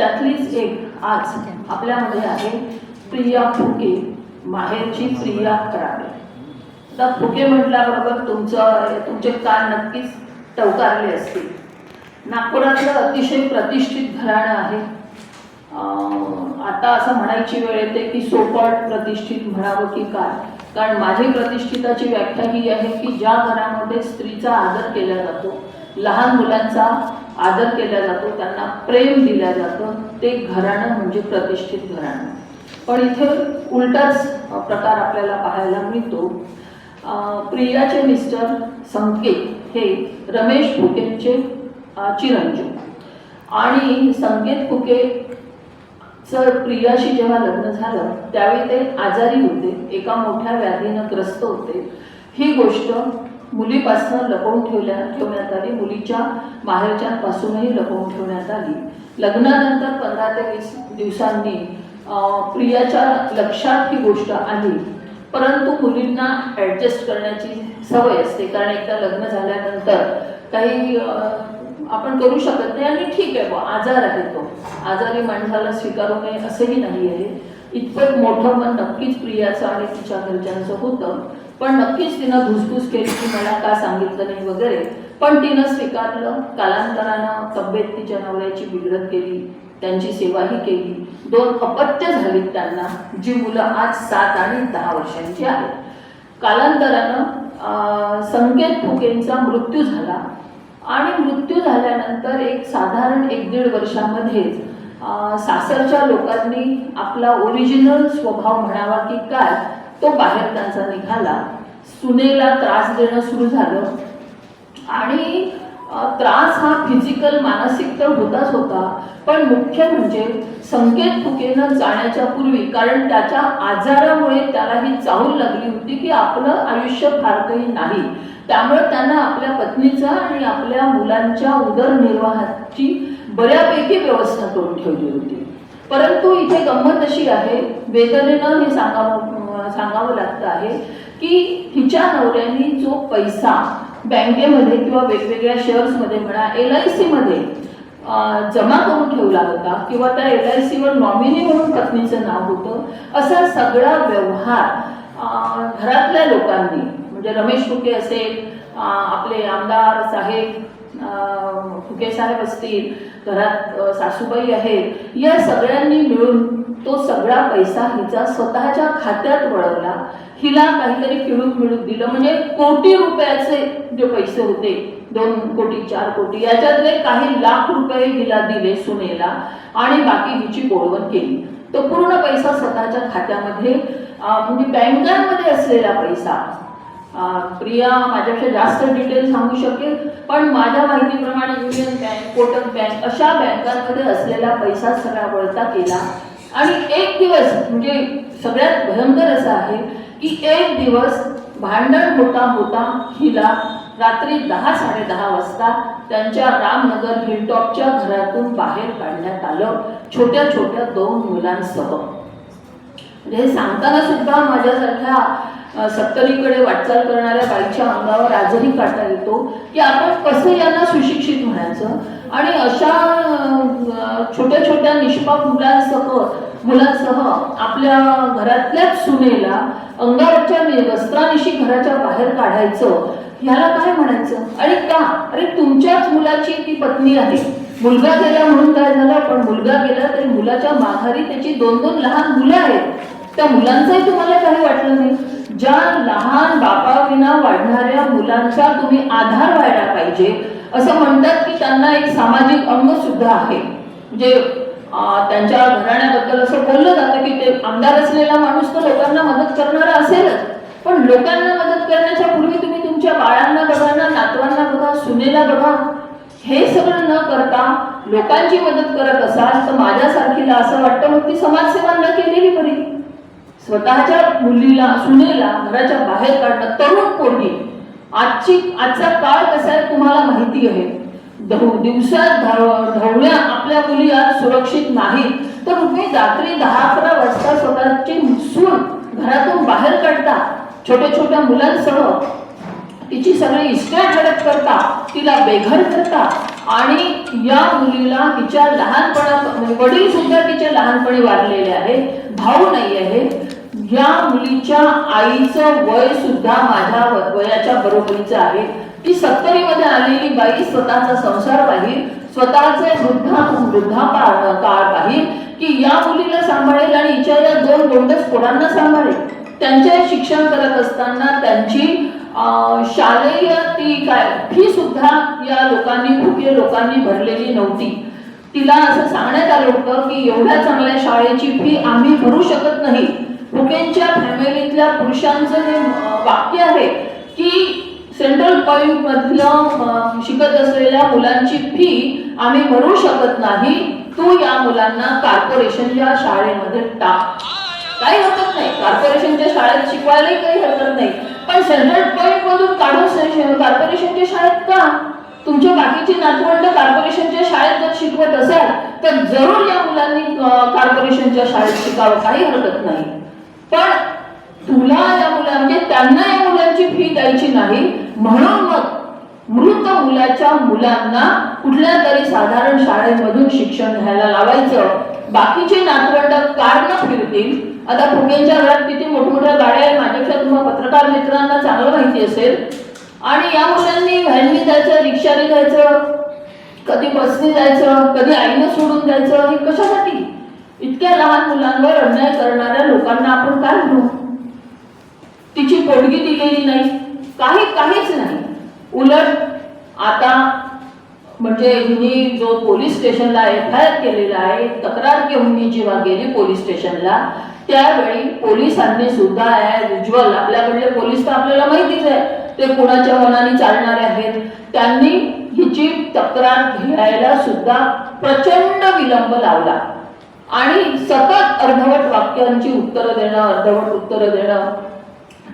त्यातलीच एक आज आपल्यामध्ये आहे प्रिया फुके. माहेरची प्रिया कराडे. आता फुके म्हटल्याबरोबर तुमचं तुमचे कान नक्कीच टवकारले असतील. नागपुरातलं अतिशय प्रतिष्ठित घराणं आहे. आता असं म्हणायची वेळ येते की सोपट प्रतिष्ठित म्हणावं की काय? कारण माझी प्रतिष्ठिताची व्याख्या ही आहे की ज्या घरामध्ये स्त्रीचा आदर केला जातो लहान मुलांचा आदर केला जातो त्यांना प्रेम दिलं जातं ते घराणं म्हणजे प्रतिष्ठित घराणं. पण इथे उलटाच प्रकार आपल्याला पाहायला मिळतो. प्रियाचे मिस्टर संकेत हे रमेश फुकेंचे चिरंजीव. आणि संकेत फुके सर प्रियाशी जेव्हा लग्न झालं त्यावेळी ते आजारी होते एका मोठ्या व्याधीनं ग्रस्त होते. ही गोष्ट मुलीपासून लपवून ठेवल्या ठेवण्यात आली. मुलीच्या माहेरच्यांपासूनही लपवून ठेवण्यात आली. लग्नानंतर पंधरा ते वीस दिवसांनी प्रियाच्या लक्षात ही गोष्ट आली परंतु मुलींना ॲडजस्ट करण्याची सवय असते. कारण एकदा लग्न झाल्यानंतर काही आपण करू शकत नाही आणि ठीक आहे बुवा आजार आहे तो. आजारी माणसाला स्वीकारू नये असंही नाही आहे. इतकं मोठं मन नक्कीच प्रियाचं आणि तिच्या घरच्यांचं होतं. पण नक्कीच तिनं घुसघुस केली की मला का सांगितलं नाही वगैरे. पण तिनं स्वीकारलं कालांतरानं तब्येत तिच्या नवऱ्याची बिघडत केली त्यांची सेवाही केली. दोन अपत्य झालीत त्यांना जी मुलं आज सात आणि दहा वर्षांची आहेत. कालांतरानं संकेत फुकेंचा मृत्यू झाला. आणि मृत्यू झाल्यानंतर एक साधारण एक दीड वर्षामध्येच सासरच्या लोकांनी आपला ओरिजिनल स्वभाव म्हणावा की काय तो बाहेर त्यांचा निघाला. सुनेला त्रास देणं सुरू झालं. आणि त्रास हा फिजिकल मानसिक तर होताच होता पण मुख्य म्हणजे संकेत फुकेनं जाण्याच्या पूर्वी कारण त्याच्या आजारामुळे त्याला ही चाहूल लागली होती की आपलं आयुष्य फार काही नाही. त्यामुळे त्यांना आपल्या पत्नीचा आणि आपल्या मुलांच्या उदरनिर्वाहाची बऱ्यापैकी व्यवस्था करून ठेवली होती. परंतु इथे गंमत अशी आहे वेदनेनं हे सांगावं सांगावं लागतं आहे की हिच्या नवऱ्याने जो पैसा बँकेमध्ये किंवा वेगवेगळ्या शेअर्समध्ये म्हणा एल आय सीमध्ये जमा करून ठेवला होता किंवा त्या एल आय सीवर नॉमिनी म्हणून पत्नीचं नाव होतं असा सगळा व्यवहार घरातल्या लोकांनी म्हणजे रमेश फुके असेल आपले आमदार साहेब फुके साहेब असतील घरात सासूबाई आहेत या सगळ्यांनी मिळून तो सगळा पैसा हिचा स्वतःच्या खात्यात वळवला. हिला काहीतरी किळूक मिळून दिलं म्हणजे कोटी रुपयाचे जे पैसे होते दोन कोटी चार कोटी याच्यातले काही लाख रुपये हिला दिले सुनेला आणि बाकी हिची बोलवण केली. तो पूर्ण पैसा स्वतःच्या खात्यामध्ये म्हणजे बँकांमध्ये असलेला पैसा प्रिया माझ्यापेक्षा जास्त डिटेल सांगू शकेल पण माझ्या माहितीप्रमाणे युनियन बँक कोटक बँक अशा बँकांमध्ये असलेला पैसा सगळा वळता केला आणि एक दिवस म्हणजे सगळ्यात भयंकर असं आहे की एक दिवस भांडण होता होता हिला रात्री दहा साडेदहा वाजता त्यांच्या रामनगर हिलटॉपच्या घरातून बाहेर काढण्यात आलं. छोट्या छोट्या दोन मुलांसह. म्हणजे हे सांगताना सुद्धा माझ्यासारख्या सत्तरीकडे वाटचाल करणाऱ्या बाईच्या अंगावर आजही काढता येतो की आपण कसं यांना सुशिक्षित म्हणायचं? आणि अशा छोट्या छोट्या निष्पाप मुलांसह मुलांसह आपल्या घरातल्याच सुनेला अंगावरच्या वस्त्रानिशी घराच्या बाहेर काढायचं ह्याला काय म्हणायचं? आणि का अरे तुमच्याच मुलाची ती पत्नी आहे. मुलगा गेला म्हणून काय झालं? पण मुलगा गेला तरी मुलाच्या माघारी त्याची दोन दोन लहान मुलं आहेत. त्या मुलांचंही तुम्हाला काही वाटलं नाही. ज्या लहान बापाविना वाढणाऱ्या मुलांचा तुम्ही आधार व्हायला पाहिजे. असं म्हणतात की त्यांना एक सामाजिक अंग सुद्धा आहे. म्हणजे त्यांच्या घराण्याबद्दल असं बोललं जातं की ते आमदार असलेला माणूस तर लोकांना मदत करणारा असेलच. पण लोकांना मदत करण्याच्या पूर्वी तुम्ही तुमच्या बाळांना बघा ना नातवांना बघा सुनेला बघा. हे सगळं न करता लोकांची मदत करत असाल तर माझ्यासारखीला असं वाटतं मग ती समाजसेवा न केलेली बरी. स्वतःच्या मुलीला सुनेला घराच्या बाहेर काढणं तरुण पोरगी. आजची आजचा काळ कसा आहे तुम्हाला माहिती आहे. दिवसात धाव- धावण्या आपल्या मुली आज सुरक्षित नाहीत. तर तुम्ही रात्री दहा अकरा वाजता स्वतःची सून घरातून बाहेर काढता. छोट्या छोट्या मुलांसह तिची सगळी इस्टेट झडप करता तिला बेघर करता. आणि या मुलीला तिच्या लहानपणा म्हणजे वडील सुद्धा तिच्या लहानपणी वाढलेले आहे भाऊ नाही आहे या मुलीच्या आईचं वय सुद्धा माझ्या वयाच्या बरोबरीचं आहे. ती सत्तरीमध्ये आलेली बाई स्वतःचा संसार पाहिल स्वतःचे वृद्धा वृद्धा काळ पाहिल की या मुलीला सांभाळेल आणि हिच्या या दोन गोंडस पोरांना सांभाळेल. त्यांचे शिक्षण करत असताना त्यांची शालेय ती काय फी सुद्धा या लोकांनी भुके लोकांनी भरलेली नव्हती. तिला असं सांगण्यात आलं होतं की एवढ्या चांगल्या शाळेची फी आम्ही भरू शकत नाही. भुकेंच्या फॅमिलीतल्या पुरुषांचं हे वाक्य आहे की सेंट्रल पॉइंट मधलं शिकत असलेल्या मुलांची फी आम्ही भरू शकत नाही. तू या मुलांना कॉर्पोरेशनच्या शाळेमध्ये टाक. काही हरकत नाही. कॉर्पोरेशनच्या शाळेत शिकवायलाही काही हरकत नाही. पण सेंट्रल पॉईंट मधून काढून कॉर्पोरेशनच्या शाळेत का? तुमच्या बाकीची नातवंड कॉर्पोरेशनच्या शाळेत जर शिकवत असाल तर जरूर या मुलांनी कॉर्पोरेशनच्या शाळेत शिकावं. काही हरकत नाही. पण तुला या मुला म्हणजे त्यांना या मुलांची फी द्यायची नाही. म्हणून मग मृत मुलाच्या मुलांना कुठल्या तरी साधारण शाळेमधून शिक्षण घ्यायला लावायचं. बाकीचे नातवंड कारण फिरतील आता फुगेंच्या घरात किती मोठमोठ्या गाड्या आहेत माझ्यापेक्षा तुम्हाला पत्रकार मित्रांना चांगलं माहिती असेल. आणि या मुलांनी व्हॅननी जायचं रिक्षाने जायचं कधी बसने जायचं कधी आईनं सोडून द्यायचं हे कशासाठी? इतक्या लहान मुलांवर अन्याय करणाऱ्या लोकांना आपण काय म्हणू? तिची पोडगी दिलेली नाही. काही काहीच नाही. उलट आता म्हणजे हिने जो पोलीस स्टेशनला एफ आय आर केलेला आहे तक्रार घेऊन मी जेव्हा गेली पोलीस स्टेशनला त्यावेळी पोलिसांनी सुद्धा ॲज युजल आपल्याकडले पोलीस तर आपल्याला माहितीच आहे ते कुणाच्या मनाने चालणारे आहेत त्यांनी हिची तक्रार घ्यायला सुद्धा प्रचंड विलंब लावला. आणि सतत अर्धवट वाक्यांची उत्तरं देणं अर्धवट उत्तरं देणं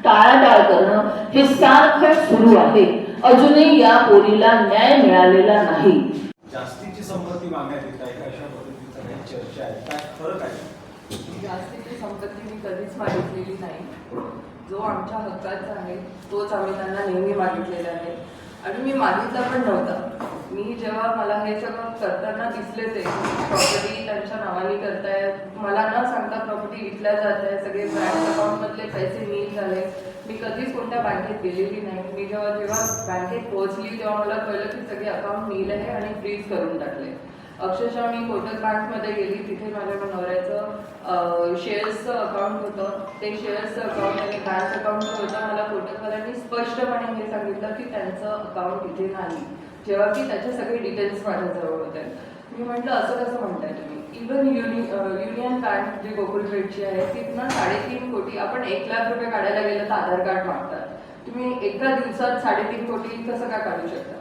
टाळाटाळ करणं हे सारखं सुरू आहे. अजूनही या पोरीला न्याय मिळालेला नाही. जास्तीची संपत्ती मागण्यात येत आहे अशा पद्धतीचा काही चर्चा आहे काय फरक आहे? जास्तीची संपत्ती मी कधीच मागितलेली नाही. जो आमच्या हक्काचा आहे तोच आम्ही त्यांना नेहमी मागितलेला आहे. आणि मी मागितला पण नव्हता. मी जेव्हा मला हे सगळं करताना दिसले ते प्रॉपर्टी त्यांच्या नावाने करतायत मला न सांगता प्रॉपर्टी विकल्या जात आहे सगळे बँक अकाउंटमधले पैसे नील झाले. मी कधीच कोणत्या बँकेत गेलेली नाही. मी जेव्हा जेव्हा बँकेत पोहोचली तेव्हा मला कळलं की सगळे अकाउंट नील आहे आणि फ्रीज करून टाकले. अक्षरशः मी कोटक बँकमध्ये गेली तिथे माझ्या नवऱ्याचं शेअर्सचं अकाउंट होतं. ते शेअर्सचं अकाउंट आणि बँक अकाउंट होतं. मला कोटकवाल्यांनी स्पष्टपणे हे सांगितलं की त्यांचं अकाउंट इथे नाही. जेव्हा की त्याचे सगळे डिटेल्स माझ्याजवळ होते मी म्हटलं असं कसं म्हणताय तुम्ही? इवन युनि युनियन बँक जी गोकुलपेठची आहे तिथनं साडेतीन कोटी आपण एक लाख रुपये काढायला गेलं तर आधार कार्ड मागतात. तुम्ही एका दिवसात साडेतीन कोटी कसं काय काढू शकता?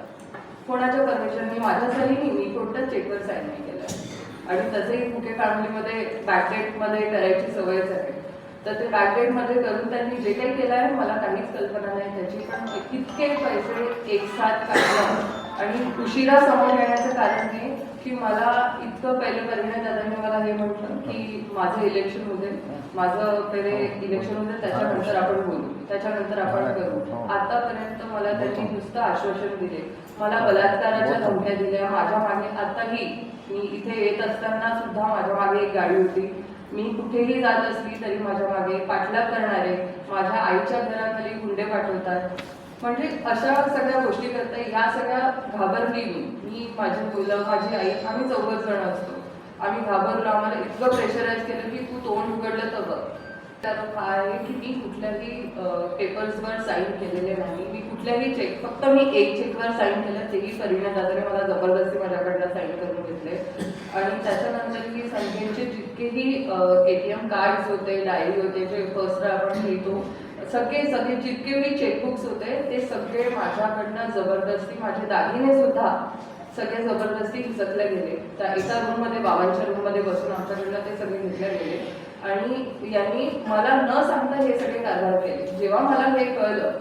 कोणाच्या परमिशननी माझ्या सहीनी मी कोणत्याच चेकवर साईन नाही केलं. आणि तसंही कुठे फॅमिलीमध्ये बॅकडेटमध्ये करायची सवयच आहे तर ते बॅकडेटमध्ये करून त्यांनी जे काही केलं आहे मला काहीच कल्पना नाही त्याची. पण कितके पैसे एक साथ आणि उशिरा समोर येण्याचं कारण हे की मला इतकं पहिले परिणय दादांनी मला हे म्हटलं की माझं इलेक्शन होते माझं पहिले इलेक्शन होते त्याच्यानंतर आपण बोलू. त्याच्यानंतर आपण करू. आतापर्यंत मला त्यांनी नुसतं आश्वासन दिले. मला बलात्काराच्या धमक्या दिल्या. माझ्या मागे आताही मी इथे येत असताना सुद्धा माझ्या मागे एक गाडी होती. मी कुठेही जात असली तरी माझ्या मागे पाठलाग करणारे माझ्या आईच्या घराखाली गुंडे पाठवतात. म्हणजे अशा सगळ्या गोष्टी करता या सगळ्या घाबरली मी मी माझी मुलं माझी आई आम्ही चौघच जण असतो. आम्ही घाबरलो आम्हाला इतकं प्रेशराईज केलं की तू तोंड उघडलं तर बघ. तर काय आहे की मी कुठल्याही पेपर्सवर साईन केलेले नाही. मी कुठल्याही चेक फक्त मी एक चेकवर साईन केलं तेही परिणय दादाने मला जबरदस्ती माझ्याकडनं साईन करून घेतले. आणि त्याच्यानंतर मी संख्येचे जितकेही ए टी एम कार्ड्स होते डायरी होते जे फर्स्ट आपण घेतो सगळे सगळे जितके मी चेकबुक्स होते ते सगळे माझ्याकडनं जबरदस्ती माझे दागिने सुद्धा सगळे जबरदस्ती हिसकले गेले. त्या एका रूममध्ये बाबांच्या रूममध्ये बसून आमच्याकडनं ते सगळे घेतले गेले. आणि यांनी मला न सांगता हे सगळे कारभार केले. जेव्हा मला हे कळलं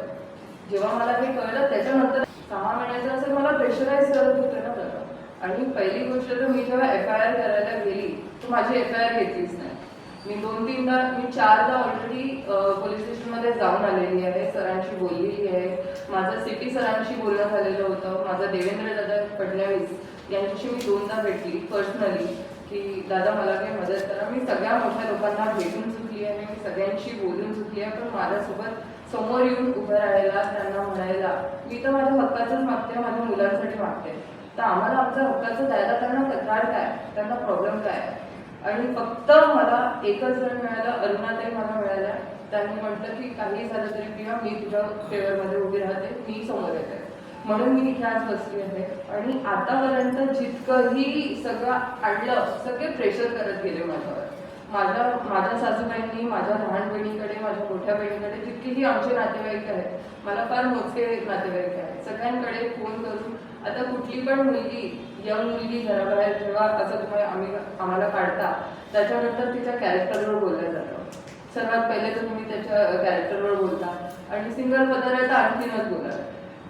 जेव्हा मला हे कळलं त्याच्यानंतर सहा महिन्याचं असेल मला प्रेशराईज करत होते ना दादा आणि पहिली गोष्ट तर मी जेव्हा एफ आय आर करायला गेली तर माझी एफ आय आर घेतलीच नाही. मी दोन तीनदा मी चारदा ऑलरेडी पोलीस स्टेशनमध्ये जाऊन आलेली आहे. सरांशी बोललेली आहे. माझं सिटी सरांशी बोलणं झालेलं होतं. माझं देवेंद्र दादा फडणवीस यांच्याशी मी दोनदा भेटली पर्सनली की दादा मला काही मदत करा. मी सगळ्या मोठ्या लोकांना भेटून चुकली आहे. मी सगळ्यांशी बोलून चुकली आहे. पण माझ्यासोबत समोर येऊन उभं राहायला त्यांना म्हणायला मी तर माझ्या हक्काचंच मागते माझ्या मुलांसाठी मागते. तर आम्हाला आमच्या हक्काचं द्यायला त्यांना तक्रार काय? त्यांना प्रॉब्लेम काय? आहे? आणि फक्त मला एकच जण मिळालं अरुणाताई मला मिळाल्या. त्यांनी म्हटलं की काही झालं तरी किंवा मी तुझ्या फेवरमध्ये उभी राहते मी समोर येते. म्हणून मी इथे आज बसली आहे. आणि आतापर्यंत जितकंही सगळं आणलं सगळे प्रेशर करत गेले माझ्यावर. माझ्या माझ्या सासूबाईंनी माझ्या लहान बहिणीकडे माझ्या मोठ्या बहिणीकडे जितकेही आमचे नातेवाईक आहेत मला फार मोजके नातेवाईक आहेत. सगळ्यांकडे फोन करून आता कुठली पण मुलगी यंग मुलगी घराबाहेर ठेवा असं तुम्ही आम्ही आम्हाला काढता त्याच्यानंतर तिच्या कॅरेक्टरवर बोललं जातं. सर्वात पहिले तर तुम्ही त्याच्या कॅरेक्टरवर बोलता. आणि सिंगल बदल आहे तर आणखीनच बोला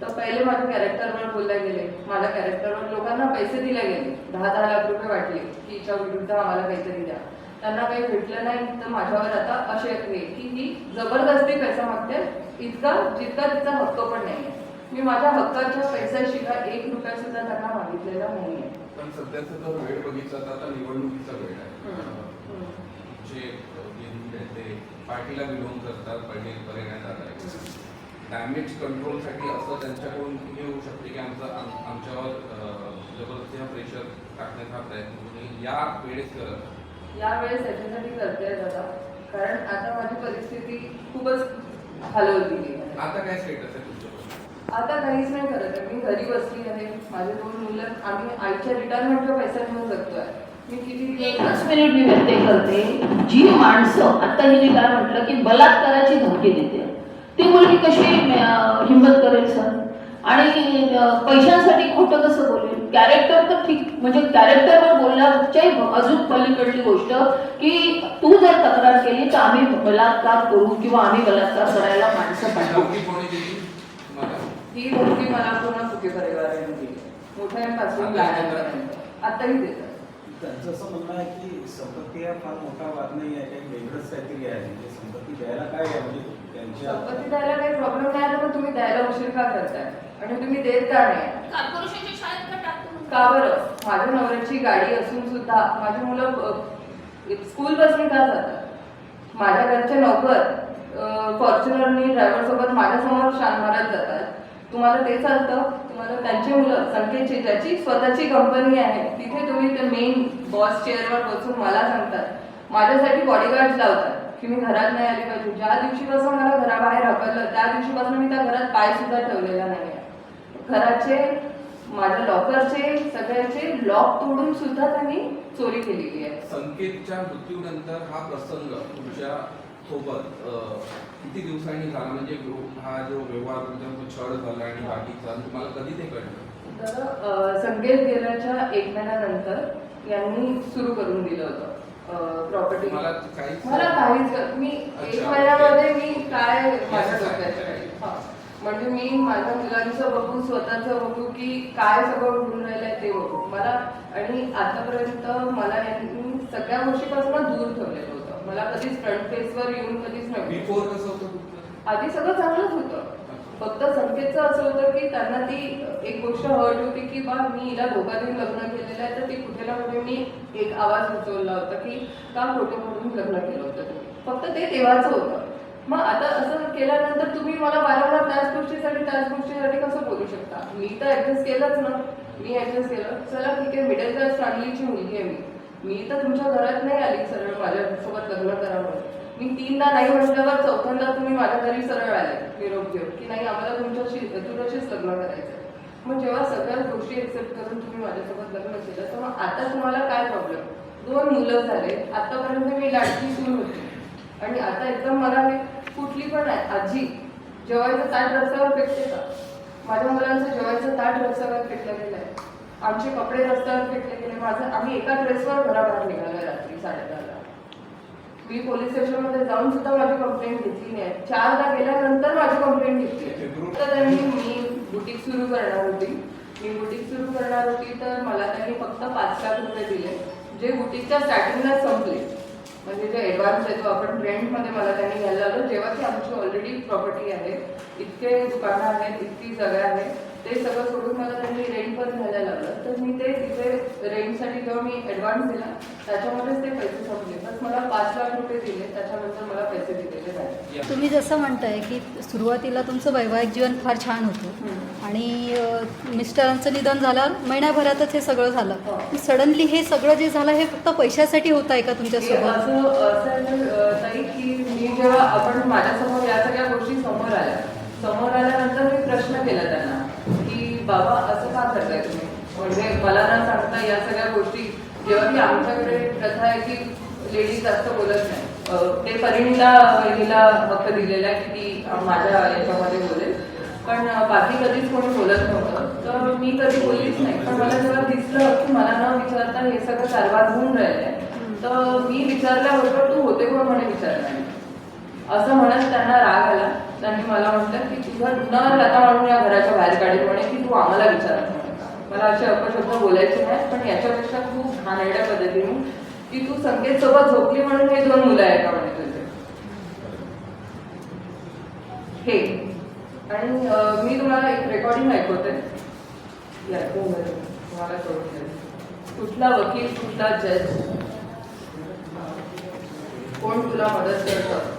तर पहिले माझ्या कॅरेक्टरवर बोलले गेले. माझ्या कॅरेक्टरवर लोकांना पैसे दिले गेले. दहा दहा लाख रुपये वाटले की हिच्या विरुद्ध आम्हाला काहीतरी द्या. त्यांना काही भेटलं नाही तर माझ्यावर आता असे की ही जबरदस्ती पैसा मागते. इतका जितका तिचा हक्क पण नाही आहे मी माझ्या हक्काच्या पैशाशिवाय एक रुपया सुद्धा त्यांना मागितलेला नाहीये. पण सध्याचा जर वेळ बघितला तर आता निवडणुकीचा वेळ. आहे. जे ते पार्टीला बिलॉंग करतात पार्टी जातात डॅमेज कंट्रोलसाठी असं त्यांच्याकडून हे होऊ शकते की आमचं आम- आमच्यावर अं, जबरदस्तीनं प्रेशर टाकण्याचा प्रयत्न तुम्ही या वेळेस करत यावेळेस याच्यासाठी करते दादा. कारण आता माझी परिस्थिती खूपच हलवलेली आहे. आता काय स्टेटस आता काहीच नाही करत आहे मी घरी बसली आहे माझे दोन मुलं आम्ही आईच्या रिटायरमेंटच्या पैसा घेऊन जगतोय. मी किती एकच मिनिट मी व्यक्त करते. जी माणसं आता हिने काय म्हटलं की बलात्काराची धमकी देते. ती मुलगी कशी हिंमत करेल सर? आणि पैशांसाठी खोटं कसं बोलेल? कॅरेक्टर तर ठीक म्हणजे कॅरेक्टरवर बोलण्याच्याही अजून पलीकडली गोष्ट की तू जर तक्रार केली तर आम्ही बलात्कार करू किंवा आम्ही बलात्कार करायला माणसं पाठवू धमकी कोणी दिली तुम्हाला ही धमकी मला पूर्ण सुखी परिवाराने दिली. आताही देतात. त्यांचं असं म्हणणं आहे की संपत्ती हा फार मोठा वाद नाही आहे काही वेगळंच काहीतरी आहे. म्हणजे संपत्ती द्यायला काय आहे? म्हणजे त्यांच्या संपत्ती द्यायला काही प्रॉब्लेम नाही आला पण तुम्ही द्यायला उशीर का करताय? आणि तुम्ही देत का नाही? कॉर्पोरेशनच्या शाळेत का टाकतो का बरं? माझ्या नवऱ्याची गाडी असून सुद्धा माझी मुलं स्कूल बसने का जातात? माझ्या घरचे नोकर फॉर्च्युनरनी ड्रायव्हर सोबत माझ्यासमोर शान मारत जातात. तुम्हाला ते चालतं. तुम्हाला त्यांची मुलं संख्येची ज्याची स्वतःची कंपनी आहे तिथे तुम्ही ते मेन बॉस चेअरवर बसून मला सांगतात. माझ्यासाठी बॉडीगार्ड लावतात की मी घरात नाही आली पाहिजे. ज्या दिवशीपासून मला घराबाहेर हकललं त्या दिवशीपासून मी त्या घरात पाय सुद्धा ठेवलेला नाही आहे घराचे माझ्या लॉकरचे सगळ्याचे लॉक तोडून सुद्धा त्यांनी चोरी केलेली आहे. संकेतच्या मृत्यूनंतर हा प्रसंग तुमच्या सोबत अं, किती दिवसांनी झाला म्हणजे गृह- हा जो व्यवहार तुमचा जो छळ झाला आणि बाकीचा तुम्हाला कधी ते कळलं? तर संकेत गेल्याच्या एक महिन्यानंतर यांनी सुरू करून दिलं होतं प्रॉपर्टी मला काहीच मी एक महिन्यामध्ये मी काय माझ्या डोक्यात. हा. म्हणजे मी माझ्या मुलांचं बघू स्वतःचं बघू की काय सगळं होऊन राहिलंय ते बघू. मला आणि आतापर्यंत मला यांनी सगळ्या गोष्टीपासून दूर ठेवलेलं मला कधीच फ्रंट फेसवर येऊन कधीच नव्हतं. बिफोर कसं होतं आधी सगळं चांगलंच होतं. फक्त संकेतचं असं होतं की त्यांना ती एक गोष्ट हर्ट होती की बा मी हिला धोका देऊन लग्न केलेलं आहे तर ती कुठे ना कुठे मी एक आवाज उचलला होता की का खोटं म्हणून लग्न केलं होतं फक्त ते तेव्हाचं होतं. मग आता असं केल्यानंतर तुम्ही मला वारंवार त्याच गोष्टीसाठी त्याच गोष्टीसाठी कसं बोलू शकता? मी तर ऍडजस्ट केलंच ना. मी ऍडजस्ट केलं. चला ठीक आहे. मिडल क्लास फॅमिलीची मुलगी आहे मी. मी तर तुमच्या घरात नाही आली सरळ माझ्यासोबत लग्न करावं. मी तीनदा नाही म्हटल्यावर चौथ्यांदा तुम्ही माझ्या घरी सरळ आले निरोप घेऊन की नाही आम्हाला तुमच्याशी तुझ्याशीच लग्न करायचं मग जेव्हा सगळ्या गोष्टी एक्सेप्ट करून तुम्ही माझ्यासोबत लग्न केलं तर मग आता तुम्हाला काय प्रॉब्लेम दोन मुलं झाले आतापर्यंत मी लाडकी सून होती. आणि आता एकदम मला हे कुठली पण आहे आजी जेवायचं ताट रस्त्यावर फेकते का? माझ्या मुलांचं जेवायचं ताट रस्त्यावर फेकलं गेलं आहे आमचे कपडे रस्त्यावर फेकले गेले. माझं आम्ही एका ड्रेसवर घराबाहेर निघालो रात्री साडेदहाला मी पोलीस स्टेशनमध्ये जाऊन सुद्धा माझी कंप्लेंट घेतली नाही. चारदा गेल्यानंतर माझी कंप्लेंट घेतली. तर त्यांनी मी बुटीक सुरू करणार होती. मी बुटीक सुरू करणार होती तर मला त्यांनी फक्त पाच लाख रुपये दिले. जे बुटीकच्या स्टार्टिंगलाच संपले. म्हणजे जे ॲडव्हान्स आहे तो आपण रेंटमध्ये मला त्यांनी घ्यायला आलो जेव्हा की आमची ऑलरेडी प्रॉपर्टी आहे. इतके दुकानं आहेत इतकी जागा आहे. ते सगळं सोडून मला त्यांनी रेंटवर घ्यायला लागलं तर मी ते तिथे रेंटसाठी जेव्हा मी ॲडव्हान्स दिला त्याच्यामध्येच ते पैसे संपले. बस मला पाच लाख रुपये दिले त्याच्यानंतर मला पैसे दिलेले नाही या- तुम्ही जसं म्हणताय की सुरुवातीला तुमचं वैवाहिक जीवन फार छान होतं. आणि मिस्टरांचं निधन झाल्यावर महिन्याभरातच हे सगळं हो. झालं सडनली हे सगळं जे झालं हे फक्त पैशासाठी होत आहे का तुमच्यासोबत? असं असं आहे ना, अ, ताई की मी जेव्हा आपण माझ्यासमोर या सगळ्या गोष्टी समोर आल्या. समोर आल्यानंतर मी प्रश्न केला त्यांना. बाबा असं का करताय तुम्ही? म्हणजे मला न सांगता या सगळ्या गोष्टी जेव्हा की आमच्याकडे प्रथा आहे की लेडीज जास्त बोलत नाही. ते परिणीला वहिनीला हक्क दिलेला आहे की ती माझ्या याच्यामध्ये बोलेल. पण बाकी कधीच कोणी बोलत नव्हतं. तर मी कधी बोललीच नाही. पण मला जेव्हा दिसलं की मला न विचारता हे सगळं कारभार होऊन राहिलंय तर मी विचारल्याबरोबर तू होते कोण म्हणे विचारणार असं म्हणत त्यांना राग आला. त्यांनी मला म्हटलं की तुझं न लता म्हणून या घराच्या बाहेर काढेल म्हणे की तू आम्हाला विचारत मला असे अपशब्द बोलायचे नाही पण याच्यापेक्षा खूप घाणेरड्या पद्धतीने की तू संकेत सोबत झोपली म्हणून हे दोन मुलं आहे का म्हणे तुझे? हे. आणि मी तुम्हाला एक रेकॉर्डिंग ऐकवते. तुम्हाला कळून कुठला वकील कुठला जज कोण तुला मदत करतं?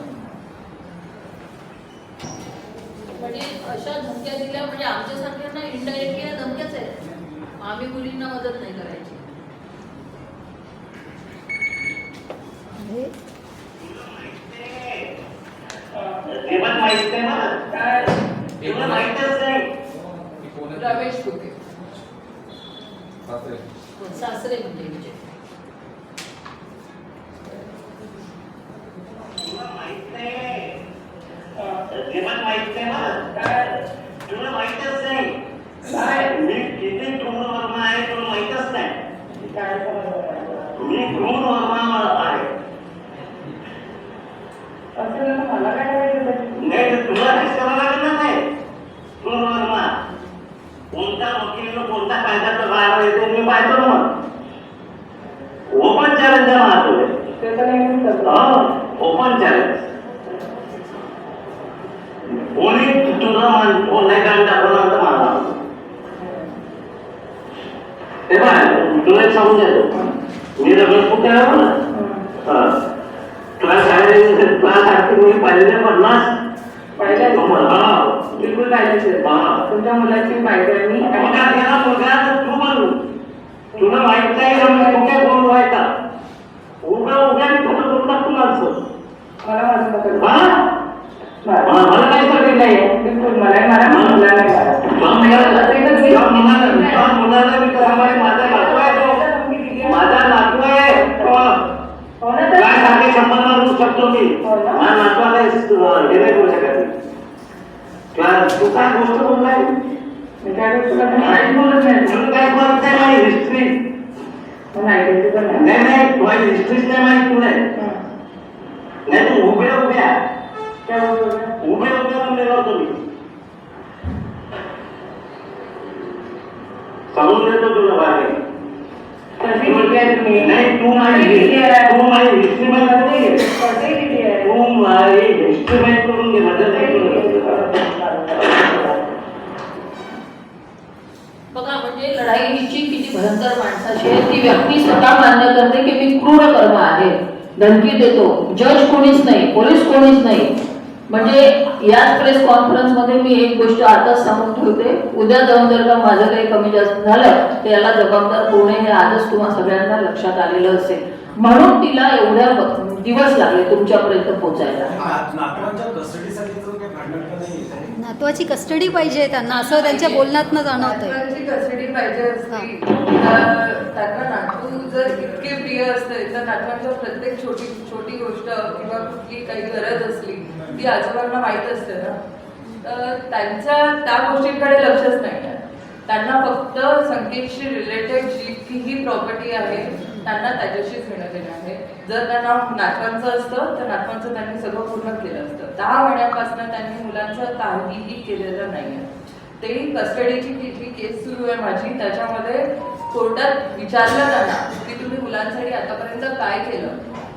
म्हणजे अशा धमक्या दिल्या म्हणजे आमच्यासारख्यांना इनडायरेक्टली या धमक्याच आहेत. आम्ही मुलींना मदत नाही करायची. म्हणजे जेवण माहीत नाही मला काय तुला माहितच नाही की कोण आहे? रमेश कुके सासरे. सासरे म्हणजे विजय तुला माहीत नाही जेवण माहीत नाही मला काय तुला माहितच नाही काय मी किती वर्मा आहे तुला माहितच नाही? मी क्रूर वर्मा आहे मला काय नाही तुला हेच करावं नाही क्रूर वर्मा कोणता वकील कोणता कायद्याचा बाहेर मी पाहतो मग ओपन चॅलेंज आहे ओपन चॅलेंज कोणी तुझं मान नाही कारण दाखवणार मला ते बाय तुला एक सांगून देतो मी रमेश कुठे आहे ना तुला शाळेत तुला सांगते मी पाहिलेले पन्नास. पाहिलं हा. बिलकुल पाहिजे. तुमच्या मुलाची पाहिजे मी. तू बनू तुला माहीत नाही कुठे कोण व्हायचा? उभ्या उभ्या मी फोटो करून टाकतो माणसं मला. हा? मला नाही बिलकुल मला मला मुला नाही मुलाला- मी कसं माझा नातू आहे तो. माझा नातू आहे. हो? काय सांगे शंभर मारू शकतो मी हो? माझा नातू आता हे नाही करू शकत तुला तू काय गोष्ट बोललाय मी काय बोलत नाही. तुला काय बोलत नाही माझी हिस्ट्री पण नाही. नाही नाही तुला हिस्ट्रीच नाही माहिती तुला हं. नाही तू उभ्या उभ्या काय बोलतो तुला? उभ्या उभ्या म्हणलेला होतो मी सांगून देतो तुला बाहेर नाही तू माझी तू माझी हिस्ट्री नाही तू माझी हिस्ट्री करून घे नाही बघा म्हणजे लढाई किती भयंकर माणसाची आहे. ती व्यक्ती स्वतः मान्य करते की मी क्रूर कर्म आहे. धमकी देतो. जज कोणीच नाही. पोलीस कोणीच नाही. म्हणजे याच प्रेस कॉन्फरन्समध्ये मी एक गोष्ट आताच सांगून ठेवते. उद्या जाऊन जर का माझं काही कमी जास्त झालं तर याला जबाबदार कोण आहे हे आजच तुम्हा सगळ्यांना लक्षात आलेलं असेल. म्हणून तिला एवढ्या दिवस लागले तुमच्यापर्यंत पोहोचायला. नात- नातवांच्या कस्टडीसाठी तर काही भांडण का नाही आहे? नातवाची कस्टडी पाहिजे त्यांना असं त्यांच्या बोलण्यातनं जाणवतंय. नातवांची कस्टडी पाहिजे असती तर त्यांना नातू जर इतके प्रिय असते तर नातवांच्या प्रत्येक छोटी छोटी गोष्ट किंवा कुठली काही गरज असली ती आजोबांना माहीत असते ना तर त्यांच्या त्या गोष्टींकडे लक्षच नाही. आहे. त्यांना फक्त संगीतशी रिलेटेड जी ही प्रॉपर्टी आहे त्यांना त्याच्याशीच घेणं देणं आहे. जर त्यांना नातवांचं असतं तर नातवांचं त्यांनी सगळं पूर्ण केलं असतं. दहा महिन्यापासून त्यांनी मुलांचं काहीही केलेलं नाही आहे ते कस्टडीची जी जी केस सुरू आहे माझी त्याच्यामध्ये कोर्टात विचारलं त्यांना की तुम्ही मुलांसाठी आतापर्यंत काय केलं?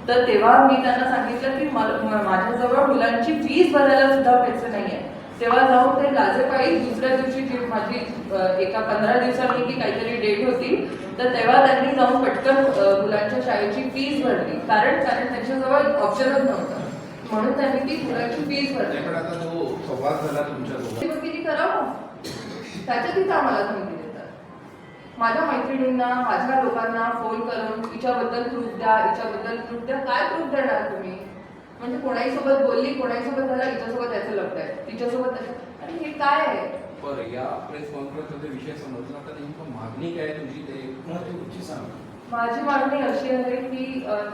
तर तेव्हा मी त्यांना सांगितलं की माझ्याजवळ मुलांची फीस भरायला सुद्धा पैसे नाही आहे तेव्हा जाऊन ते लाजेपायी दुसऱ्या दिवशी जी माझी एका पंधरा दिवसांनी की काहीतरी डेट होती तर तेव्हा त्यांनी जाऊन पटकन मुलांच्या शाळेची फीस भरली. कारण कारण त्यांच्याजवळ ऑप्शनच नव्हतं. म्हणून त्यांनी ती मुलांची फीस भरली. पण आता जो संवाद झाला तुमच्यासोबत. ती वकिली करावं? त्याच्यातच आम्हाला धमकी. देतात माझ्या मैत्रिणींना माझ्या लोकांना फोन करून हिच्याबद्दल प्रूफ द्या हिच्याबद्दल प्रूफ द्या. काय प्रूफ देणार तुम्ही? म्हणजे कोणाही सोबत बोलली कोणाही सोबत झाला हिच्यासोबत याचं लग्न आहे. तिच्यासोबत त्याचं आणि हे काय आहे? बरं या प्रेस कॉन्फरन्समध्ये विषय समजला आता नेमकं मागणी काय आहे तुमची? ते मला ते उंची सांगा. माझी मागणी अशी आहे की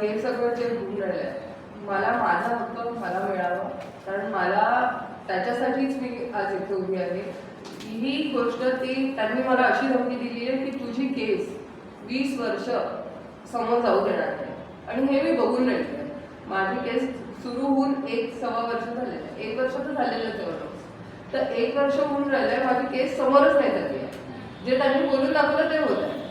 हे सगळं जे होऊन राहिलं आहे मला माझा हक्क मला मिळावा. कारण मला त्याच्यासाठीच मी आज इथे उभी आहे. ही गोष्ट ती त्यांनी मला अशी धमकी दिली आहे की तुझी केस वीस वर्ष समोर जाऊ देणार नाही. आणि हे मी बघून राहिले माझी केस सुरू होऊन एक सव्वा वर्ष झालेलं आहे. एक वर्ष तर झालेलं आहे तर एक वर्ष होऊन राहिलं माझी केस समोरच नाही झाली आहे. जे त्यांनी बोलून दाखवलं ते होत आहे.